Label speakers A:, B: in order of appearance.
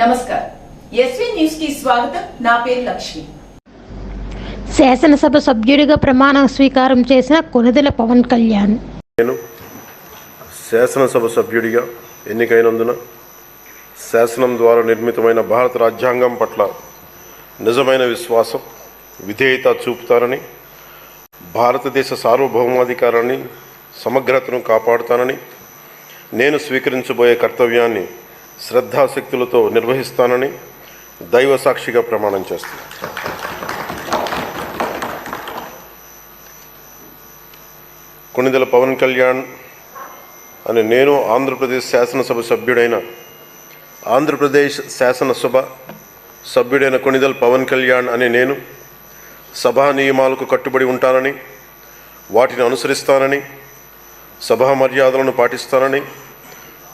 A: నమస్కారం. ఎస్వీ న్యూస్కి స్వాగతం. నా పేరు లక్ష్మి.
B: శాసనసభ సభ్యుడిగా ప్రమాణ స్వీకారం చేసిన కొనిదెల పవన్ కళ్యాణ్.
C: నేను శాసనసభ సభ్యుడిగా ఎన్నికైనందున శాసనం ద్వారా నిర్మితమైన భారత రాజ్యాంగం పట్ల నిజమైన విశ్వాసం విధేయత చూపుతానని భారతదేశ సార్వభౌమాధికారాన్ని సమగ్రతను కాపాడుతానని నేను స్వీకరించబోయే కర్తవ్యాన్ని శ్రద్ధాశక్తులతో నిర్వహిస్తానని దైవ సాక్షిగా ప్రమాణం చేస్తాను కొణిదెల పవన్ కళ్యాణ్ అని నేను ఆంధ్రప్రదేశ్ శాసనసభ సభ్యుడైన ఆంధ్రప్రదేశ్ శాసనసభ సభ్యుడైన కొణిదెల పవన్ కళ్యాణ్ అని నేను సభా నియమాలకు కట్టుబడి ఉంటానని వాటిని అనుసరిస్తానని సభా మర్యాదలను పాటిస్తానని